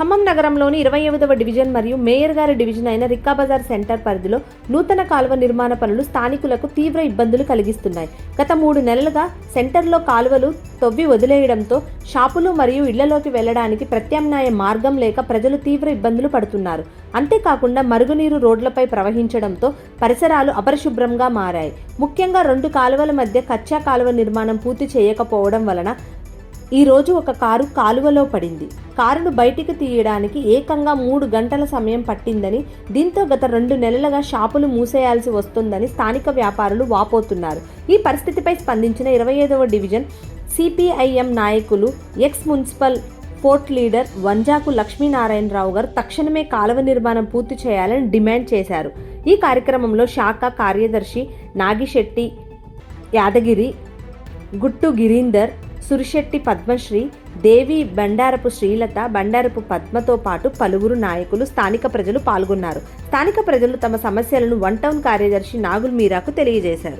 ఖమ్మం నగరంలోని ఇరవై ఎనిమిదవ డివిజన్ మరియు మేయర్ గారి డివిజన్ అయిన రిక్కాబజార్ సెంటర్ పరిధిలో నూతన కాలువ నిర్మాణ పనులు స్థానికులకు తీవ్ర ఇబ్బందులు కలిగిస్తున్నాయి. గత మూడు నెలలుగా సెంటర్లో కాలువలు తవ్వి వదిలేయడంతో షాపులు మరియు ఇళ్ళలోకి వెళ్ళడానికి ప్రత్యామ్నాయ మార్గం లేక ప్రజలు తీవ్ర ఇబ్బందులు పడుతున్నారు. అంతేకాకుండా మరుగునీరు రోడ్లపై ప్రవహించడంతో పరిసరాలు అపరిశుభ్రంగా మారాయి. ముఖ్యంగా రెండు కాలువల మధ్య కచ్చా కాలువ నిర్మాణం పూర్తి చేయకపోవడం వలన ఈ రోజు ఒక కారు కాలువలో పడింది. కారును బయటికి తీయడానికి ఏకంగా మూడు గంటల సమయం పట్టిందని దీంతో గత రెండు నెలలుగా షాపులు మూసేయాల్సి వస్తుందని స్థానిక వ్యాపారులు వాపోతున్నారు. ఈ పరిస్థితిపై స్పందించిన ఇరవై ఐదవ డివిజన్ సిపిఐఎం నాయకులు ex municipal floor leader Vanjaku Lakshminarayanarao గారు తక్షణమే కాలువ నిర్మాణం పూర్తి చేయాలని డిమాండ్ చేశారు. ఈ కార్యక్రమంలో శాఖ కార్యదర్శి నాగిశెట్టి యాదగిరి గుట్టు గిరీందర్ సురిశెట్టి పద్మశ్రీ దేవి బండారపు శ్రీలత బండారపు పద్మతో పాటు పలువురు నాయకులు స్థానిక ప్రజలు పాల్గొన్నారు. స్థానిక ప్రజలు తమ సమస్యలను వన్ టౌన్ కార్యదర్శి నాగుల్ మీరాకు తెలియజేశారు.